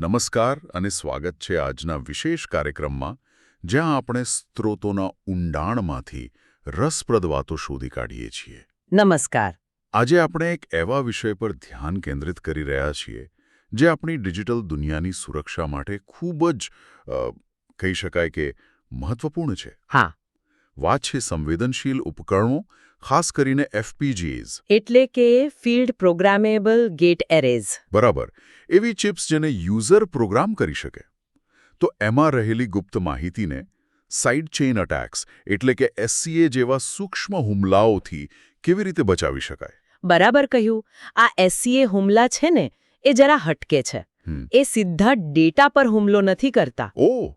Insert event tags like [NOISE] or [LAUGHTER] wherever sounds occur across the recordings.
નમસ્કાર અને સ્વાગત છે આજના વિશેષ કાર્યક્રમમાં જ્યાં આપણે સ્ત્રોતોના ઊંડાણમાંથી રસપ્રદ વાતો શોધી કાઢીએ છીએ. નમસ્કાર. આજે આપણે એક એવા વિષય પર ધ્યાન કેન્દ્રિત કરી રહ્યા છીએ જે આપણી ડિજિટલ દુનિયાની સુરક્ષા માટે ખૂબ જ કહી શકાય કે મહત્વપૂર્ણ છે. હા. વાત છે સંવેદનશીલ ઉપકરણો ખાસ કરીને એફપીજીઝ એટલે કે ફિલ્ડ પ્રોગ્રામેબલ ગેટ એરેઝ. બરાબર. એવી ચિપ્સ જેને યુઝર પ્રોગ્રામ કરી શકે. તો એમાં રહેલી ગુપ્ત માહિતીને સાઇડ ચેઇન અટેક્સ એટલે કે એસસીએ જેવા સૂક્ષ્મ હુમલાઓથી કેવી રીતે બચાવી શકાય? બરાબર કહ્યું. આ એસસીએ હુમલા છે ને એ જરા હટકે છે. એ સીધા ડેટા પર હુમલો નથી કરતા. ઓ!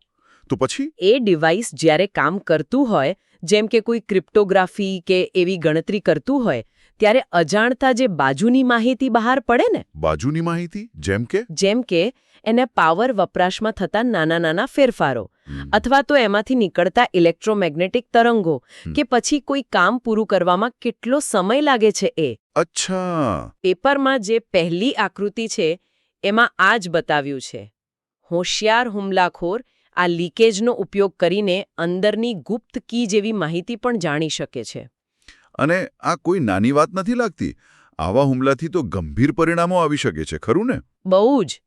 તો પછી? એ ડિવાઇસ જ્યારે કામ કરતું હોય જેમ કે કોઈ ક્રિપ્ટોગ્રાફી કે એવી ગણતરી કરતું હોય ત્યારે અજાણતા જે બાજુની માહિતી બહાર પડે ને? બાજુની માહિતી? જેમ કે? જેમ કે એને પાવર વપરાશમાં થતા નાના નાના ફેરફારો. અથવા તો એમાંથી નીકળતા ઇલેક્ટ્રોમેગ્નેટિક તરંગો કે પછી કોઈ કામ પૂરું કરવામાં કેટલો સમય લાગે છે એ. અચ્છા. પેપરમાં જે પહેલી આકૃતિ છે એમાં આ જ બતાવ્યું છે. હોશિયાર હુમલાખોર આ લીકેજનો ઉપયોગ કરીને અંદરની ગુપ્ત કી જેવી માહિતી પણ જાણી શકે છે. અને આ કોઈ નાની વાત નથી લાગતી? આવા હુમલાથી તો ગંભીર પરિણામો આવી શકે છે ખરું ને? બહુ જ.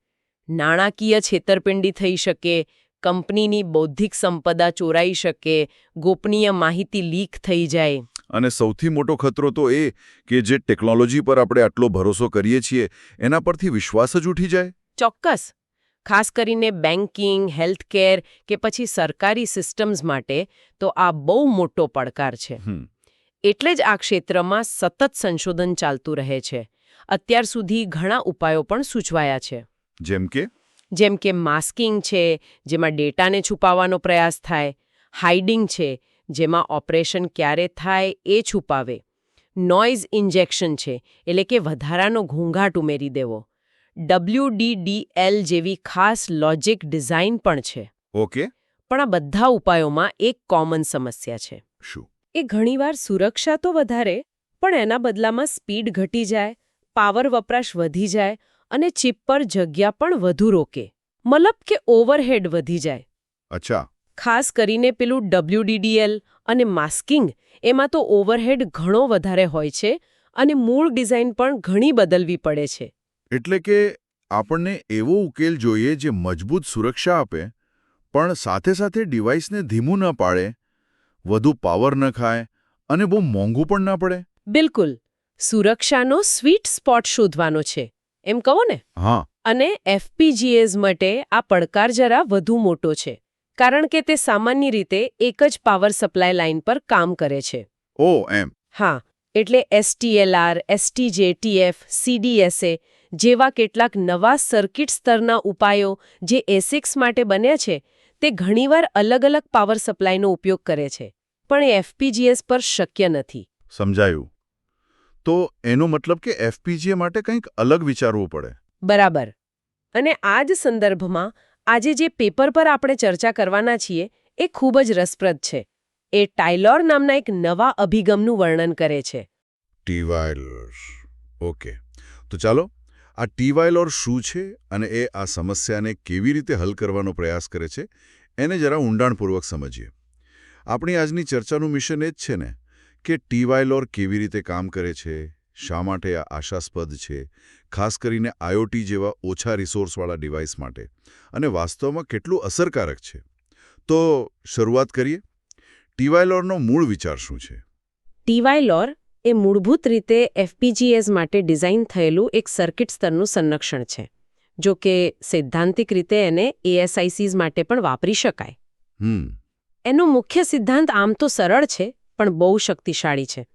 નાણાકીય છેતરપિંડી થઈ શકે કંપનીની બૌદ્ધિક સંપદા ચોરાઈ શકે ગોપનીય માહિતી લીક થઈ જાય. અને સૌથી મોટો ખતરો તો એ કે જે ટેકનોલોજી પર આપણે આટલો ભરોસો કરીએ છીએ એના પરથી વિશ્વાસ જ ઉઠી જાય? ચોક્કસ. ખાસ કરીને બેન્કિંગ હેલ્થકેર કે પછી સરકારી સિસ્ટમ્સ માટે તો આ બહુ મોટો પડકાર છે. એટલે જ આ ક્ષેત્રમાં સતત સંશોધન ચાલતું રહે છે. અત્યાર સુધી ઘણા ઉપાયો પણ સૂચવાયા છે. જેમ કે? જેમ કે માસ્કિંગ છે જેમાં ડેટાને છુપાવવાનો પ્રયાસ થાય હાઇડિંગ છે જેમાં ઓપરેશન ક્યારે થાય એ છુપાવે. નોઇઝ ઇન્જેક્શન છે એટલે કે વધારાનો ઘોંઘાટ ઉમેરી દેવો. ડબલ્યુડીડીએલ જેવી ખાસ લોજિક ડિઝાઇન પણ છે. ઓકે. પણ આ બધા ઉપાયોમાં એક કોમન સમસ્યા છે. શું? એ ઘણીવાર સુરક્ષા તો વધારે પણ એના બદલામાં સ્પીડ ઘટી જાય પાવર વપરાશ વધી જાય અને ચિપ પર જગ્યા પણ વધુ રોકે. મતલબ કે ઓવરહેડ વધી જાય. અચ્છા. ખાસ કરીને પેલું ડબલ્યુડીડીએલ અને માસ્કિંગ એમાં તો ઓવરહેડ ઘણો વધારે હોય છે અને મૂળ ડિઝાઇન પણ ઘણી બદલવી પડે છે. એટલે કે આપણને એવો ઉકેલ જોઈએ જે મજબૂત સુરક્ષા આપે પણ સાથે સાથે ડિવાઇસને ધીમું ન પાડે વધુ પાવર ન ખાય અને બહુ મોંઘું પણ ન પડે. બિલકુલ. સુરક્ષાનો સ્વીટ સ્પોટ શોધવાનો છે. એમ કહો ને? હા. અને એફપીજીએઝ માટે આ પડકાર જરા વધુ મોટો છે કારણ કે તે સામાન્ય રીતે એક જ પાવર સપ્લાય લાઇન પર કામ કરે છે. ઓ એમ. હા એટલે એસટીએલઆર એસટીજે ટીએફ સીડીએસએ જેવા કેટલાક નવા સર્કિટ સ્તરના ઉપાયો જે એસિક્સ માટે બન્યા છે તે ઘણીવાર અલગ અલગ પાવર સપ્લાયનો ઉપયોગ કરે છે પણ એ એફપીજીએસ પર શક્ય નથી. સમજાયું. તો એનો મતલબ કે એફપીજીએ માટે કંઈક અલગ વિચારવું પડે. બરાબર. અને આ જ સંદર્ભમાં આજે જે પેપર પર આપણે ચર્ચા કરવાના છીએ એ ખૂબ જ રસપ્રદ છે. એ ટાઇલોર નામના એક નવા અભિગમનું વર્ણન કરે છે. ટીવાયલર. ઓકે. તો ચાલો આ ટીવાયલોર શું છે અને એ આ સમસ્યાને કેવી રીતે હલ કરવાનો પ્રયાસ કરે છે, એને જરા ઊંડાણપૂર્વક સમજીએ. આપણી આજની ચર્ચાનું મિશન એ જ છે ને, કે ટીવાયલોર કેવી રીતે કામ કરે છે, શા માટે આ આશાસ્પદ છે, ખાસ કરીને આઈઓટી જેવા ઓછા રિસોર્સવાળા ડિવાઇસ માટે, અને વાસ્તવમાં કેટલું અસરકારક છે. તો શરૂઆત કરીએ. ટીવાયલોરનો મૂળ વિચાર શું છે? ટીવાયલોર એ મૂળભૂત રીતે એફપીજીએસ માટે ડિઝાઇન થયેલું એક સર્કિટ સ્તરનું સંરક્ષણ છે જો કે સૈદ્ધાંતિક રીતે એને એએસઆઈસીઝ માટે પણ વાપરી શકાય. એનો મુખ્ય સિદ્ધાંત આમ તો સરળ છે પણ બહુ શક્તિશાળી છે.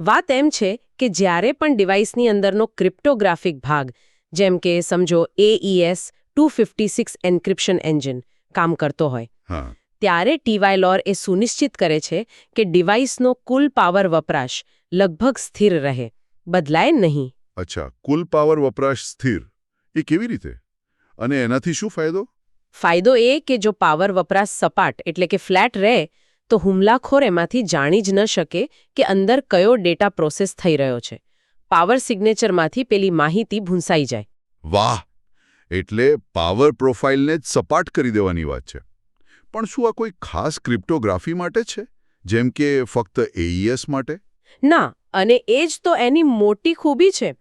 વાત એમ છે કે જ્યારે પણ ડિવાઇસની અંદરનો ક્રિપ્ટોગ્રાફિક ભાગ જેમ કે સમજો AES two fifty six encryption engine કામ કરતો હોય ત્યારે ટીવાયલોર એ સુનિશ્ચિત કરે છે કે ડિવાઇસનો કુલ પાવર વપરાશ લગભગ સ્થિર રહે બદલાય નહીં. અચ્છા કુલ પાવર વપરાશ સ્થિર. એ કેવી રીતે? અને એનાથી શું ફાયદો? ફાયદો એ કે જો પાવર વપરાશ સપાટ એટલે કે ફ્લેટ રહે તો હુમલાખોર એમાંથી જાણી જ ન શકે કે અંદર કયો ડેટા પ્રોસેસ થઈ રહ્યો છે. પાવર સિગ્નેચરમાંથી પેલી માહિતી ભૂંસાઈ જાય. વાહ! એટલે પાવર પ્રોફાઇલને જ સપાટ કરી દેવાની વાત છે. પણ શું આ કોઈ ખાસ ક્રિપ્ટોગ્રાફી માટે છે? જેમ કે ફક્ત એઈએસ માટે? ના અને એ જ તો એની મોટી ખૂબી છે.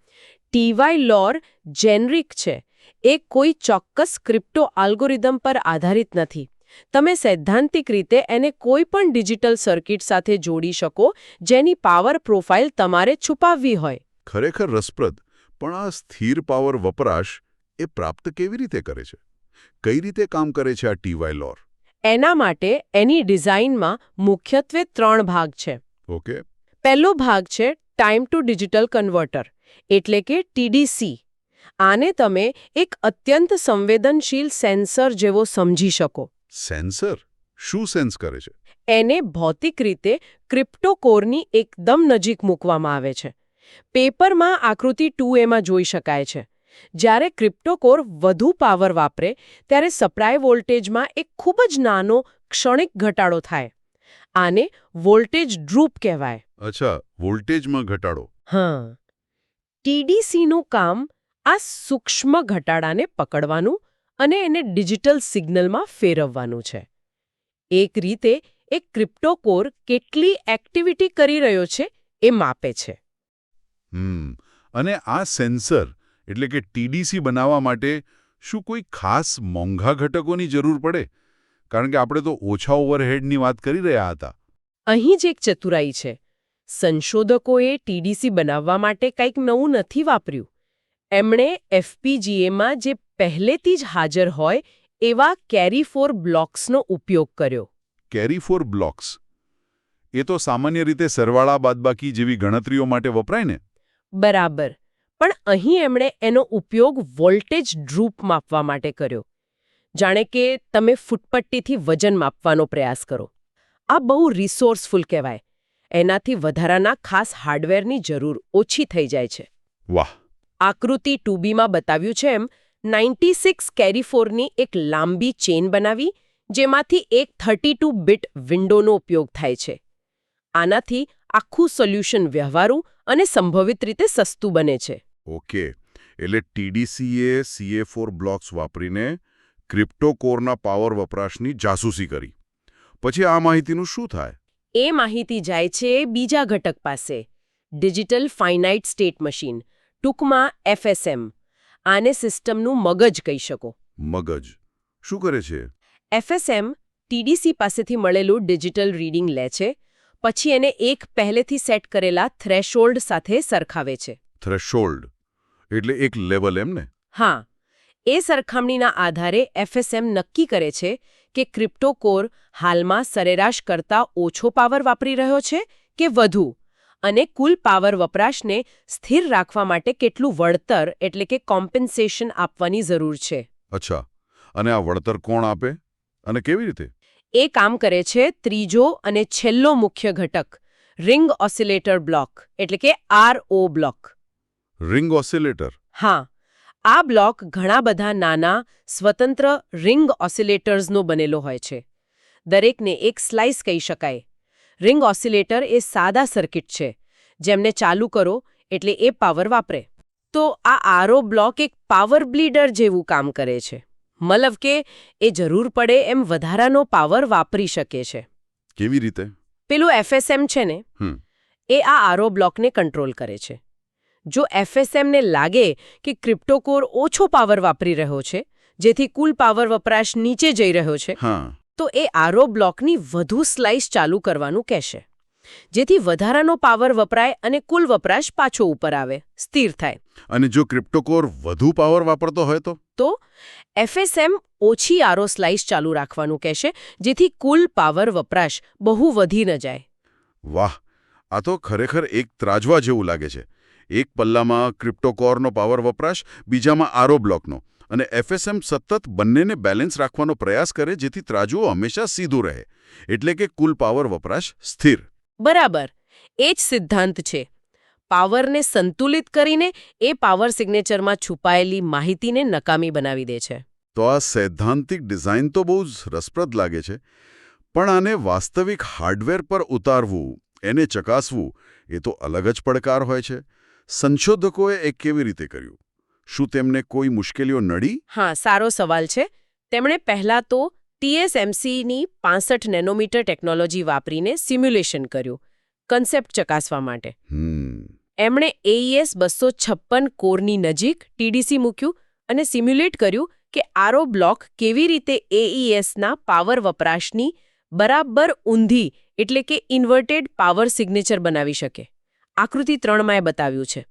ટીવાય લોર જેનરિક છે. એ કોઈ ચોક્કસ ક્રિપ્ટો આલ્ગોરિધમ પર આધારિત નથી. તમે સૈદ્ધાંતિક રીતે એને કોઈ પણ ડિજિટલ સર્કિટ સાથે જોડી શકો જેની પાવર પ્રોફાઇલ તમારે છુપાવવી હોય. ખરેખર રસપ્રદ પણ આ સ્થિર પાવર વપરાશ એ પ્રાપ્ત કેવી રીતે કરે છે? કઈ રીતે કામ કરે છે આ ટીવાય લોર એના માટે એની ડિઝાઇનમાં મુખ્યત્વે ત્રણ ભાગ છે. ઓકે. પહેલો ભાગ છે ટાઈમ ટુ ડિજિટલ કન્વર્ટર એટલે કે ટીડીસી આને તમે એક અત્યંત સંવેદનશીલ સેન્સર જેવો સમજી શકો. સેન્સર? શું સેન્સ કરે છે? એને ભૌતિક રીતે ક્રિપ્ટોકોરની એકદમ નજીક મૂકવામાં આવે છે. પેપરમાં આકૃતિ ટુ એમાં જોઈ શકાય છે. જ્યારે ક્રિપ્ટોકોર વધુ પાવર વાપરે ત્યારે સપ્લાય વોલ્ટેજમાં એક ખૂબ જ નાનો ક્ષણિક ઘટાડો થાય. આને વોલ્ટેજ ડ્રૂપ કહેવાય. અચ્છા વોલ્ટેજમાં ઘટાડો. હા. ટીડીસીનું કામ આ સૂક્ષ્મ ઘટાડાને પકડવાનું અને એને ડિજિટલ સિગ્નલમાં ફેરવવાનું છે. એક રીતે એક ક્રિપ્ટોકોર કેટલી એક્ટિવિટી કરી રહ્યો છે એ માપે છે. હમ. અને આ સેન્સર એટલે કે ટીડીસી બનાવવા માટે શું કોઈ ખાસ મોંઘા ઘટકોની જરૂર પડે? કારણ કે આપણે તો ઓછા ઓવરહેડની વાત કરી રહ્યા હતા. અહીં જ એક ચતુરાઈ છે. સંશોધકોએ ટીડીસી બનાવવા માટે કંઈક નવું નથી વાપર્યું. એમણે એફપીજીએમાં જે પહેલેથી જ હાજર હોય એવા કેરી ફોર બ્લોક્સનો ઉપયોગ કર્યો. Carry four blocks? એ તો સામાન્ય રીતે સરવાળા બાદબાકી જેવી ગણતરીઓ માટે વપરાય ને? બરાબર. પણ અહીં એમણે એનો ઉપયોગ વોલ્ટેજ ડ્રૂપ માપવા માટે કર્યો. જાણે કે તમે ફૂટપટ્ટીથી વજન માપવાનો પ્રયાસ કરો. આ બહુ રિસોર્સફુલ કહેવાય. એનાથી વધારાના ખાસ હાર્ડવેરની જરૂર ઓછી થઈ જાય છે. વાહ. આકૃતિ ટુબીમાં બતાવ્યું છે એમ નાઇન્ટી સિક્સ કેરીફોરની એક લાંબી ચેન બનાવી જેમાંથી એક થર્ટી ટુ બિટ વિન્ડોનો ઉપયોગ થાય છે. આનાથી આખું સોલ્યુશન વ્યવહારુ અને સંભવિત રીતે સસ્તું બને છે. ઓકે એટલે ટીડીસીએ સીએ ફોર બ્લોક્સ વાપરીને ક્રિપ્ટોકોરના પાવર વપરાશની જાસૂસી કરી. પછી આ માહિતીનું શું થાય? એ માહિતી જાય છે બીજા ઘટક પાસે. ડિજિટલ ફાઇનાઇટ સ્ટેટ મશીન ટૂંકમાં એફએસએમ આને સિસ્ટમનું મગજ કહી શકો. મગજ. શું કરે છે? એફએસએમ ટીડીસી પાસેથી મળેલું ડિજિટલ રીડિંગ લે છે પછી એને એક પહેલેથી સેટ કરેલા થ્રેશોલ્ડ સાથે સરખાવે છે. થ્રેશોલ્ડ એટલે એક લેવલ એમ ને? હા. એ સરખામણીના આધારે એફએસએમ નક્કી કરે છે કે ક્રિપ્ટોકોર હાલમાં સરેરાશ કરતાં ઓછો પાવર વાપરી રહ્યો છે કે વધુ? અને કુલ પાવર વપરાશને સ્થિર રાખવા માટે કેટલું વળતર એટલે કે કોમ્પન્સેશન આપવાની જરૂર છે. અચ્છા. અને આ વળતર કોણ આપે? અને કેવી રીતે? એ કામ કરે છે ત્રીજો અને છેલ્લો મુખ્ય ઘટક રિંગ ઓસિલેટર બ્લોક એટલે કે આરઓ બ્લોક. Ring oscillator. હા આ બ્લોક ઘણા બધા નાના સ્વતંત્ર રિંગ ઓસિલેટર્સનો બનેલો હોય છે. દરેકને એક સ્લાઇસ કહી શકાય. રિંગ ઓસિલેટર એ સાદા સર્કિટ છે જેમને ચાલુ કરો એટલે એ પાવર વાપરે. તો આ આરો બ્લોક એક પાવર બ્લીડર જેવું કામ કરે છે. મતલબ કે એ જરૂર પડે એમ વધારાનો પાવર વાપરી શકે છે. કેવી રીતે? પેલું એફએસએમ છે ને હમ. એ આ આરો બ્લોકને કંટ્રોલ કરે છે. જો એફએસએમને લાગે કે ક્રિપ્ટોકોર ઓછો પાવર વાપરી રહ્યો છે જેથી કુલ પાવર વપરાશ નીચે જઈ રહ્યો છે તો એ આરો બ્લોકની વધુ સ્લાઇસ ચાલુ કરવાનું કહેશે. જેથી વધારાનો પાવર વપરાય અને કુલ વપરાશ પાછો ઉપર આવે સ્થિર થાય. અને જો ક્રિપ્ટોકોર વધુ પાવર વાપરતો હોય તો? તો એફએસએમ ઓછી આરો સ્લાઇસ ચાલુ રાખવાનું કહેશે જેથી કુલ પાવર વપરાશ બહુ વધી ન જાય. વાહ આ તો ખરેખર એક ત્રાજવા જેવું લાગે છે. એક પલ્લામાં ક્રિપ્ટોકોરનો પાવર વપરાશ બીજામાં આરો બ્લોકનો. અને એફએસએમ સતત બંનેને બેલેન્સ રાખવાનો પ્રયાસ કરે જેથી ત્રાજુઓ હંમેશા સીધું રહે. એટલે કે કુલ પાવર વપરાશ સ્થિર. બરાબર એ જ સિદ્ધાંત છે. પાવરને સંતુલિત કરીને એ પાવર સિગ્નેચરમાં છુપાયેલી માહિતીને નકામી બનાવી દે છે. તો આ સૈદ્ધાંતિક ડિઝાઇન તો બહુ જ રસપ્રદ લાગે છે પણ આને વાસ્તવિક હાર્ડવેર પર ઉતારવું એને ચકાસવું એ તો અલગ જ પડકાર હોય છે. સંશોધકોએ એ કેવી રીતે કર્યું? શું તેમને કોઈ મુશ્કેલીઓ નડી? હા સારો સવાલ છે. તેમણે પહેલાં તો ટીએસએમસીની પાસઠ નેનોમીટર ટેકનોલોજી વાપરીને સિમ્યુલેશન કર્યું કન્સેપ્ટ ચકાસવા માટે. હમ. એમણે એઈએસ બસો છપ્પન કોરની નજીક ટીડીસી મૂક્યું અને સિમ્યુલેટ કર્યું કે આરો બ્લોક કેવી રીતે એઈએસના પાવર વપરાશની બરાબર ઊંધી એટલે કે ઇન્વર્ટેડ પાવર સિગ્નેચર બનાવી શકે. આકૃતિ ત્રણમાં એ બતાવ્યું છે.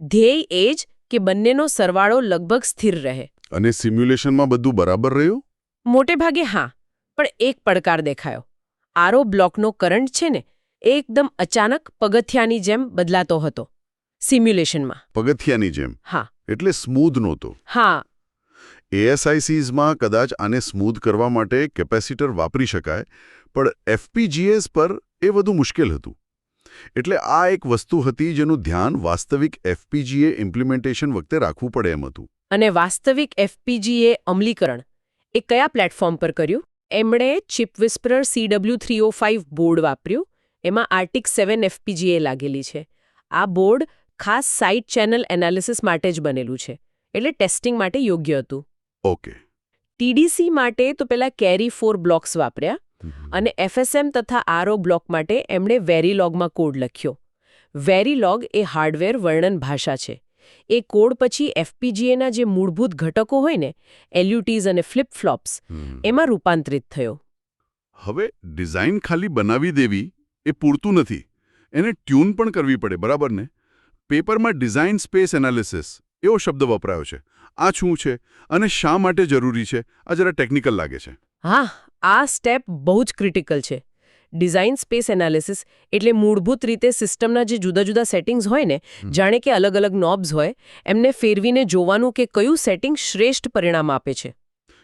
ધ્યેય એ જ કે બંનેનો સરવાળો લગભગ સ્થિર રહે. અને સિમ્યુલેશનમાં બધું બરાબર રહ્યું? મોટે ભાગે હા પણ એક પડકાર દેખાયો. આરો બ્લોકનો કરંટ છે ને એ એકદમ અચાનક પગથિયાની જેમ બદલાતો હતો. સિમ્યુલેશનમાં. પગથિયાની જેમ? હા. એટલે સ્મૂધ નહોતો? હા. એએસઆઈસીઝમાં કદાચ આને સ્મૂધ કરવા માટે કેપેસિટર વાપરી શકાય પણ એફપીજીએસ પર એ વધુ મુશ્કેલ હતું. એટલે આ એક વસ્તુ હતી જેનું ધ્યાન વાસ્તવિક એફપીજીએ ઇમ્પ્લિમેન્ટેશન વખતે રાખવું પડે એમ હતું. અને વાસ્તવિક એફપીજીએ અમલીકરણ એ કયા પ્લેટફોર્મ પર કર્યું? એમણે chip whisperer CW three board વાપર્યું એમાં આર્ટિક સેવન એફપીજીએ લાગેલી છે. આ બોર્ડ ખાસ સાઇટ ચેનલ એનાલિસિસ માટે જ બનેલું છે. એટલે ટેસ્ટિંગ માટે યોગ્ય હતું. ઓકે. ટીડીસી માટે તો પેલા કેરી ફોર બ્લોક્સ વાપર્યા અને એફએસએમ તથા આરઓ બ્લોક માટે એમણે વેરીલોગમાં કોડ લખ્યો. વેરીલોગ એ હાર્ડવેર વર્ણન ભાષા છે. એ કોડ પછી એફપીજીએના જે મૂળભૂત ઘટકો હોય ને એલ્યુટીઝ અને ફ્લિપ ફ્લોપ્સ એમાં રૂપાંતરિત થયો. હવે ડિઝાઇન ખાલી બનાવી દેવી એ પૂરતું નથી. એને ટ્યુન પણ કરવી પડે બરાબર ને? પેપરમાં ડિઝાઇન સ્પેસ એનાલિસિસ એવો શબ્દ વપરાયો છે. આ શું છે અને શા માટે જરૂરી છે? આ જરા ટેકનિકલ લાગે છે. હા આ સ્ટેપ બહુ જ ક્રિટિકલ છે. ડિઝાઇન સ્પેસ એનાલિસિસ એટલે મૂળભૂત રીતે સિસ્ટમના જે જુદા જુદા સેટિંગ્સ હોય ને જાણે કે અલગ અલગ નોબ્સ હોય એમને ફેરવીને જોવાનું કે કયું સેટિંગ શ્રેષ્ઠ પરિણામ આપે છે.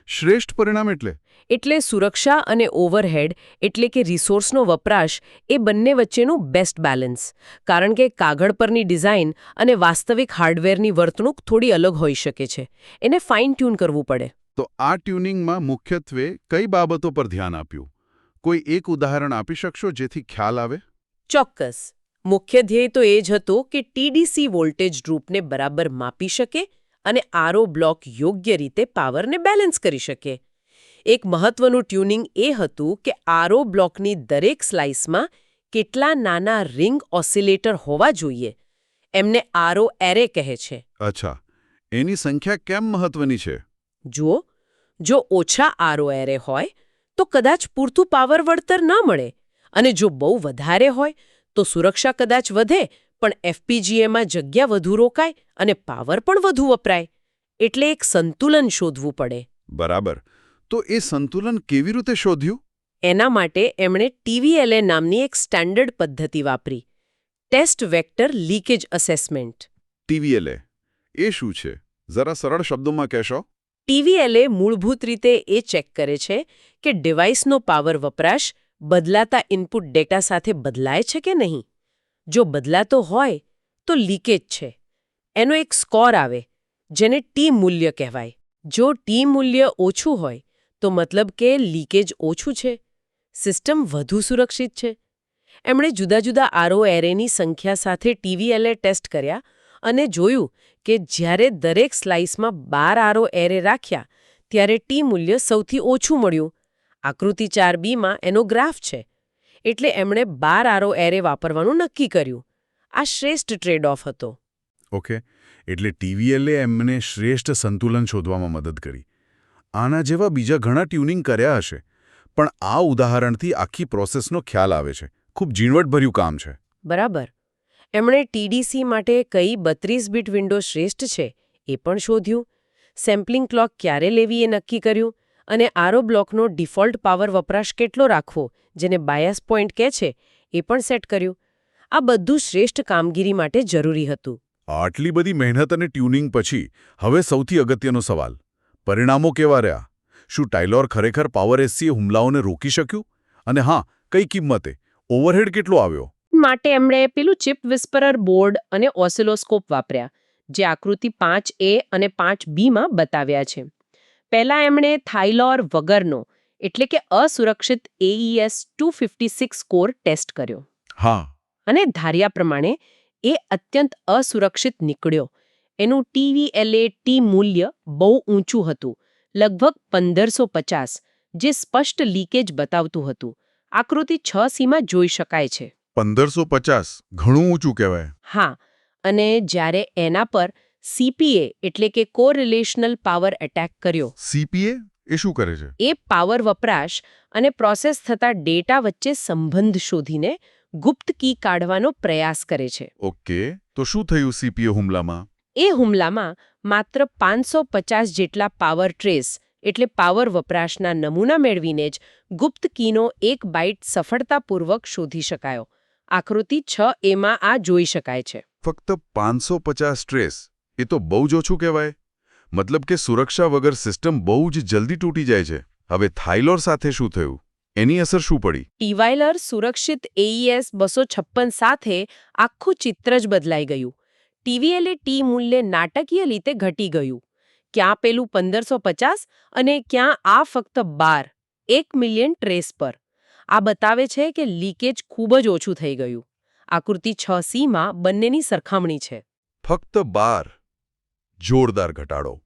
શ્રેષ્ઠ પરિણામ એટલે? એટલે સુરક્ષા અને ઓવરહેડ એટલે કે રિસોર્સનો વપરાશ એ બંને વચ્ચેનું બેસ્ટ બેલેન્સ. કારણ કે કાગળ પરની ડિઝાઇન અને વાસ્તવિક હાર્ડવેરની વર્તણૂક થોડી અલગ હોઈ શકે છે. એને ફાઇન ટ્યુન કરવું પડે. તો આ ટ્યુનિંગમાં મુખ્યત્વે કઈ બાબતો પર ધ્યાન આપ્યું? કોઈ એક ઉદાહરણ આપી શકશો જેથી ખ્યાલ આવે? ચોક્કસ. મુખ્ય ધ્યેય તો એ જ હતો કે ટીડીસી વોલ્ટેજ ડ્રૂપને બરાબર માપી શકે અને આરો બ્લોક યોગ્ય રીતે પાવરને બેલેન્સ કરી શકે. એક મહત્વનું ટ્યુનિંગ એ હતું કે આરો બ્લોકની દરેક સ્લાઇસમાં કેટલા નાના રિંગ ઓસિલેટર હોવા જોઈએ. એમને આરો એરે કહે છે. અચ્છા. એની સંખ્યા કેમ મહત્વની છે? જુઓ જો ઓછા આરો એરે હોય તો કદાચ પૂરતું પાવર વળતર ન મળે અને જો બહુ વધારે હોય તો સુરક્ષા કદાચ વધે પણ એફપીજીએમાં જગ્યા વધુ રોકાય અને પાવર પણ વધુ વપરાય. એટલે એક સંતુલન શોધવું પડે. બરાબર. તો એ સંતુલન કેવી રીતે શોધ્યું? એના માટે એમણે ટીવીએલએ નામની એક સ્ટાન્ડર્ડ પદ્ધતિ વાપરી. Test vector leakage assessment TVLA એ શું છે? જરા સરળ શબ્દોમાં કહેશો? ટીવીએલએ મૂળભૂત રીતે એ ચેક કરે છે કે ડિવાઇસનો પાવર વપરાશ બદલાતા ઇનપુટ ડેટા સાથે બદલાય છે કે નહીં. જો બદલાતો હોય તો લીકેજ છે. એનો એક સ્કોર આવે, જેને ટી મૂલ્ય કહેવાય. જો ટી મૂલ્ય ઓછું હોય, તો મતલબ કે લીકેજ ઓછું છે. સિસ્ટમ વધુ સુરક્ષિત છે. એમણે જુદા જુદા આરઓ એરેની સંખ્યા સાથે ટીવીએલએ ટેસ્ટ કર્યા અને જોયું કે જ્યારે દરેક સ્લાઇસમાં બાર આરો એરે રાખ્યા, ત્યારે ટી મૂલ્ય સૌથી ઓછું મળ્યું. આકૃતિ ચાર બીમાં એનો ગ્રાફ છે. એટલે એમણે બાર આરો એરે વાપરવાનું નક્કી કર્યું. આ શ્રેષ્ઠ ટ્રેડ ઓફ હતો. ઓકે. એટલે ટીવીએલએ એમને શ્રેષ્ઠ સંતુલન શોધવામાં મદદ કરી. આના જેવા બીજા ઘણા ટ્યુનિંગ કર્યા હશે પણ આ ઉદાહરણથી આખી પ્રોસેસનો ખ્યાલ આવે છે. ખૂબ ઝીણવટભર્યું કામ છે. બરાબર. એમણે ટીડીસી માટે કઈ બત્રીસ બીટ વિન્ડો શ્રેષ્ઠ છે એ પણ શોધ્યું. સેમ્પલિંગ ક્લોક ક્યારે લેવી એ નક્કી કર્યું? અને આરો બ્લોકનો ડિફોલ્ટ પાવર વપરાશ કેટલો રાખવો જેને બાયસ પોઈન્ટ કહે છે એ પણ સેટ કર્યું. આ બધું શ્રેષ્ઠ કામગીરી માટે જરૂરી હતું. આટલી બધી મહેનત અને ટ્યુનિંગ પછી હવે સૌથી અગત્યનો સવાલ પરિણામો કેવા રહ્યા? શું ટાઇલોર ખરેખર પાવર એસસીએ હુમલાઓને રોકી શક્યું? અને હા કઈ કિંમતે? ઓવરહેડ કેટલો આવ્યો? માટે એમણે પેલું ચિપ વિસ્પરર બોર્ડ અને ઓસિલોસ્કોપ વાપર્યા જે આકૃતિ પાંચ એ અને પાંચ બીમાં બતાવ્યા છે. પહેલા એમણે થાઇલોર વગરનો એટલે કે અસુરક્ષિત AES two fifty six core test કર્યો. હા. અને ધાર્યા પ્રમાણે એ અત્યંત અસુરક્ષિત નીકળ્યો. એનું ટીવીએલએ ટી મૂલ્ય બહુ ઊંચું હતું લગભગ પંદરસો પચાસ જે સ્પષ્ટ લીકેજ બતાવતું હતું. આકૃતિ છ સીમાં જોઈ શકાય છે. પંદરસો પચાસ ઘણું ઊંચું કહેવાય. હા અને જ્યારે એના પર સીપીએ એટલે કે કોરિલેશનલ પાવર એટેક કર્યો. સીપીએ એ શું કરે છે? એ પાવર વપરાશ અને પ્રોસેસ થતા ડેટા વચ્ચે સંબંધ શોધીને ગુપ્ત કી કાઢવાનો પ્રયાસ કરે છે. ઓકે તો શું થયું સીપીએ હુમલામાં? એ હુમલામાં માત્ર પાંચસો જેટલા પાવર ટ્રેસ એટલે પાવર વપરાશના નમૂના મેળવીને જ ગુપ્ત કીનો એક બાઇટ સફળતાપૂર્વક શોધી શકાયો. આકૃતિ છ એમાં આ જોઈ શકાય છે. ફક્ત પાંચસો પચાસ ટ્રેસ. એ તો બહુ જ ઓછું કહેવાય. મતલબ કે સુરક્ષા વગર સિસ્ટમ બહુ જ જલ્દી તૂટી જાય છે. હવે થાઇલોર સાથે શું થયું? એની અસર શું પડી? ટીવાઇલર સુરક્ષિત એઈએસ બસો છપ્પન સાથે આખું ચિત્ર જ બદલાઈ ગયું. ટીવીએલએ ટી મૂલ્ય નાટકીય રીતે ઘટી ગયું. ક્યાં પેલું પંદરસો પચાસ અને ક્યાં આ ફક્ત બાર. એક મિલિયન ટ્રેસ પર. આ બતાવે છે કે લીકેજ ખૂબ જ ઓછું થઈ ગયું. આકૃતિ છ સીમાં બંનેની સરખામણી છે. ફક્ત બાર. જોરદાર ઘટાડો.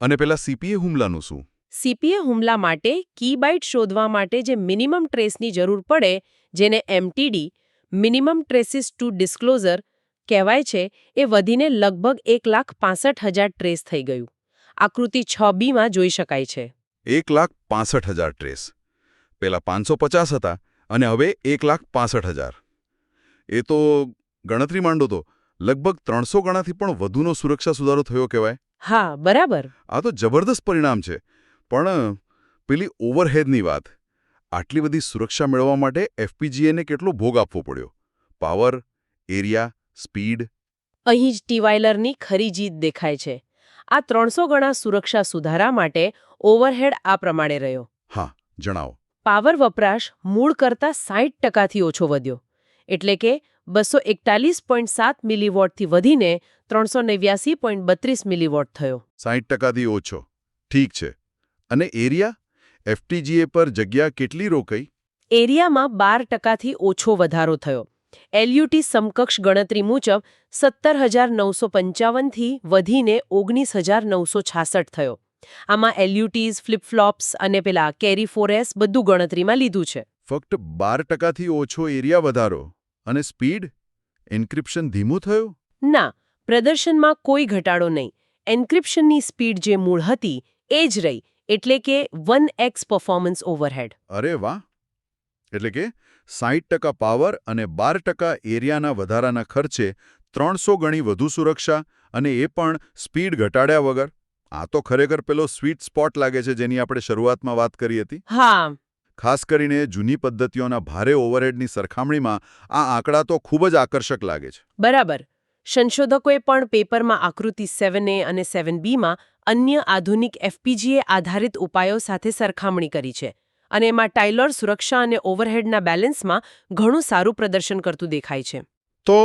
અને પેલા સીપીએ હુમલાનું શું? સીપીએ હુમલા માટે કીબાઇટ શોધવા માટે જે મિનિમમ ટ્રેસની જરૂર પડે જેને MTD minimum traces to disclosure કહેવાય છે એ વધીને લગભગ એક લાખ પાસઠ હજાર ટ્રેસ થઈ ગયું. આકૃતિ છ બીમાં જોઈ શકાય છે. એક લાખ પાસઠ હજાર ટ્રેસ. પેલા પાંચસો પચાસ હતા અને હવે એક લાખ પાસઠ હજાર. એ તો ગણતરી માંડો તો. લગભગ ત્રણસો ગણાથી પણ વધુનો સુરક્ષા સુધારો થયો કહેવાય. હા બરાબર. આ તો જબરદસ્ત પરિણામ છે. પણ પેલી ઓવરહેડની વાત. આટલી બધી સુરક્ષા મેળવવા માટે એફપીજીએને કેટલો ભોગ આપવો પડ્યો? Power area speed? અહીં જ ટીવાઇલરની ખરી જીત દેખાય છે. આ ત્રણસો ગણા સુરક્ષા સુધારા માટે ઓવરહેડ આ પ્રમાણે રહ્યો. હા જણાવો. પાવર વપરાશ મૂળ કરતાં સાઈઠ ટકાથી ઓછો વધ્યો. એટલે કે બસો એકતાલીસ પોઈન્ટ સાત મિલીવોટથી વધીને ત્રણસો નેવ્યાસી પોઈન્ટ બત્રીસ મિલીવોટ થયો. સાહીઠ ટકાથી ઓછો. ઠીક છે. અને એરિયા? એફટીજીએ પર જગ્યા કેટલી રોકાઈ? એરિયામાં બાર ટકાથી ઓછો વધારો થયો. એલયુટી સમકક્ષ ગણતરી મુજબ સત્તર હજાર નવસો પંચાવનથી વધીને ઓગણીસ હજાર નવસો છાસઠ થયો. આમાં એલયુટીઝ ફ્લિપફ્લોપ્સ અને પેલા કેરી ફોરેસ બધું ગણતરીમાં લીધું છે. ફક્ત બાર ટકાથી ઓછો એરિયા વધારો. અને સ્પીડ? એન્ક્રિપ્શન ધીમું થયું? ના પ્રદર્શનમાં કોઈ ઘટાડો નહીં. એન્ક્રિપ્શનની સ્પીડ જે મૂળ હતી એ જ રહી એટલે કે વન એક્સ પરફોર્મન્સ ઓવરહેડ અરે વાહ! એટલે કે સાહીઠ ટકા પાવર અને બાર ટકા એરિયાના વધારાના ખર્ચે ત્રણસો ગણી વધુ સુરક્ષા અને એ પણ સ્પીડ ઘટાડ્યા વગર. આ તો ખરેખર પેલો સ્વીટ સ્પોટ લાગે છે જેની આપણે શરૂઆતમાં વાત કરી હતી. હા. ખાસ કરીને જૂની પદ્ધતિઓના ભારે ઓવરહેડની સરખામણીમાં આ આંકડા તો ખૂબ જ આકર્ષક લાગે છે. બરાબર. સંશોધકોએ પણ પેપરમાં આકૃતિ સેવન એ અને સેવન બીમાં અન્ય આધુનિક એફપીજીએ આધારિત ઉપાયો સાથે સરખામણી કરી છે અને એમાં ટાઇલર સુરક્ષા અને ઓવરહેડના બેલેન્સમાં ઘણું સારું પ્રદર્શન કરતું દેખાય છે. તો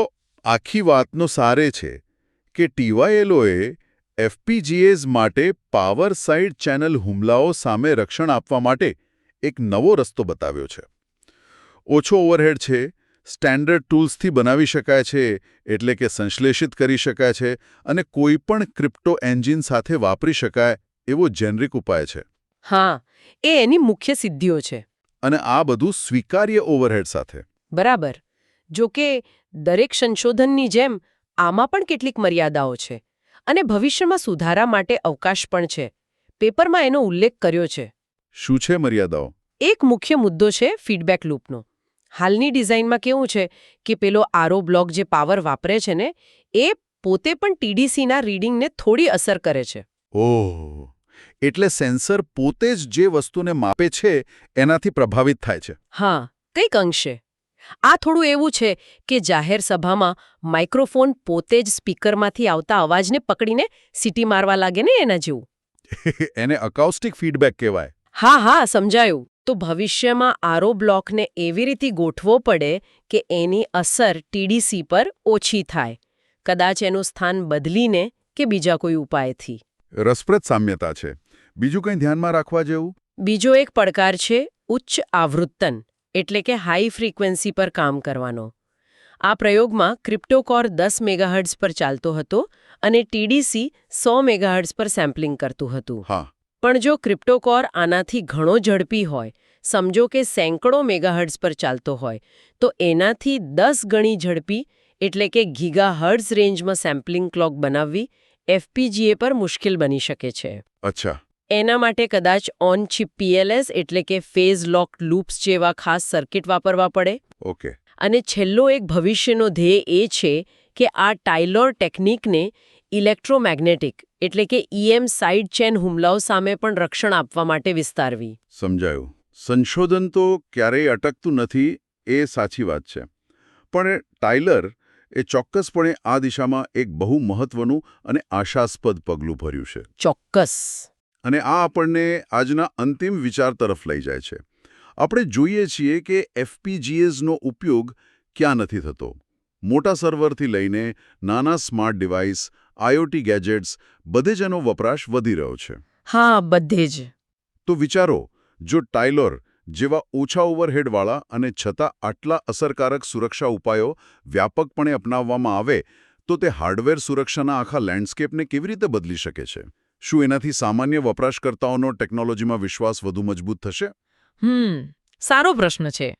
આખી વાતનો સારે છે કે ટીવાયએલઓએ એફપીજીએઝ માટે પાવર સાઇડ ચેનલ હુમલાઓ સામે રક્ષણ આપવા માટે એક નવો રસ્તો બતાવ્યો છે. ઓછો ઓવરહેડ છે સ્ટેન્ડર્ડ ટૂલ્સથી બનાવી શકાય છે એટલે કે સંશ્લેષિત કરી શકાય છે અને કોઈપણ ક્રિપ્ટો એન્જિન સાથે વાપરી શકાય એવો જેનરિક ઉપાય છે. હા એ એની મુખ્ય સિદ્ધિઓ છે. અને આ બધું સ્વીકાર્ય ઓવરહેડ સાથે. બરાબર. જો કે દરેક સંશોધનની જેમ આમાં પણ કેટલીક મર્યાદાઓ છે અને ભવિષ્યમાં સુધારા માટે અવકાશ પણ છે. પેપરમાં એનો ઉલ્લેખ કર્યો છે. શું છે મર્યાદાઓ? એક મુખ્ય મુદ્દો છે ફીડબેક લૂપનો. હાલની ડિઝાઇનમાં કેવું છે કે પેલો આરો બ્લોક જે પાવર વાપરે છે ને એ પોતે પણ ટીડીસીના રીડિંગને થોડી અસર કરે છે. ઓહ એટલે સેન્સર પોતે જ જે વસ્તુને માપે છે એનાથી પ્રભાવિત થાય છે. હા કંઈક અંશે. આ થોડું એવું છે કે જાહેર સભામાં માઇક્રોફોન પોતે જ સ્પીકરમાંથી આવતા અવાજને પકડીને સીટી મારવા લાગે ને એના જેવું. [LAUGHS] એને અકાઉસ્ટિક ફીડબેક કહેવાય. હા હા સમજાયું. તો ભવિષ્યમાં આરો બ્લોકને એવી રીતે ગોઠવો પડે કે એની અસર ટીડીસી પર ઓછી થાય. કદાચ એનું સ્થાન બદલીને કે બીજા કોઈ ઉપાયથી. રસપ્રદ સામ્યતા છે. બીજું કંઈ ધ્યાનમાં રાખવા જેવું? બીજો એક પડકાર છે ઉચ્ચ આવૃત્તન એટલે કે હાઈ ફ્રીક્વન્સી પર કામ કરવાનો. આ પ્રયોગમાં ક્રિપ્ટોકોર દસ મેગાહર્ટ્ઝ પર ચાલતો હતો અને ટીડીસી સો મેગાહર્ટ્ઝ પર સેમ્પલિંગ કરતું હતું. હા. પણ જો ક્રિપ્ટોકોર આનાથી ઘણો ઝડપી હોય સમજો કે સેંકડો મેગાહર્ટ્ઝ પર ચાલતો હોય તો એનાથી દસ ગણી ઝડપી એટલે કે ગીગાહર્ટ્ઝ રેન્જમાં સેમ્પલિંગ ક્લોક બનાવવી એફપીજીએ પર મુશ્કેલ બની શકે છે. અચ્છા. એના માટે કદાચ ઓન ચિપ પીએલએસ એટલે કે ફેઝ લોક લૂપ્સ જેવા ખાસ સર્કિટ વાપરવા પડે. ઓકે. અને છેલ્લો એક ભવિષ્યનો ધ્યેય એ છે કે આ ટાઇલોર ટેકનિકને ઇલેક્ટ્રોમેગ્નેટિક એટલે કે ઈએમ સાઇડ ચેન હુમલાઓ સામે પણ રક્ષણ આપવા માટે વિસ્તારવી. સમજાયું. સંશોધન તો ક્યારેય અટકતું નથી એ સાચી વાત છે. પણ ટાઇલર એ ચોક્કસપણે આ દિશામાં એક બહુ મહત્વનું અને આશાસ્પદ પગલું ભર્યું છે. ચોક્કસ. અને આ આપણને આજના અંતિમ વિચાર તરફ લઈ જાય છે. આપણે જોઈએ છીએ કે એફપીજીએસનો ઉપયોગ ક્યાં નથી થતો. મોટા સર્વરથી લઈને નાના સ્માર્ટ ડિવાઇસ આઈઓટી ગેજેટ્સ બધે જ એનો વપરાશ વધી રહ્યો છે. હા બધે જ. તો વિચારો જો ટાઇલોર જેવા ઓછા ઓવરહેડવાળા અને છતાં આટલા અસરકારક સુરક્ષા ઉપાયો વ્યાપકપણે અપનાવવામાં આવે તો તે હાર્ડવેર સુરક્ષાના આખા લેન્ડસ્કેપને કેવી રીતે બદલી શકે છે? શું એનાથી સામાન્ય વપરાશકર્તાઓનો ટેકનોલોજીમાં વિશ્વાસ વધુ મજબૂત થશે? હમ સારો પ્રશ્ન છે.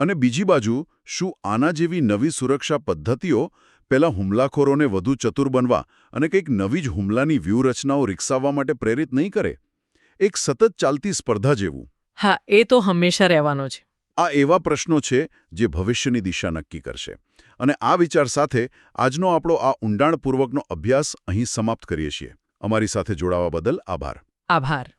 અને બીજી બાજુ શું આના જેવી નવી સુરક્ષા પદ્ધતિઓ પેલા હુમલાખોરોને વધુ ચતુર બનવા અને કંઈક નવી જ હુમલાની વ્યૂહરચનાઓ વિકસાવવા માટે પ્રેરિત નહીં કરે. એક સતત ચાલતી સ્પર્ધા જેવું. હા એ તો હંમેશા રહેવાનો છે. આ એવા પ્રશ્નો છે જે ભવિષ્યની દિશા નક્કી કરશે. અને આ વિચાર સાથે આજનો આપણો આ ઊંડાણપૂર્વકનો અભ્યાસ અહીં સમાપ્ત કરીએ છીએ. અમારી સાથે જોડાવા બદલ આભાર. આભાર.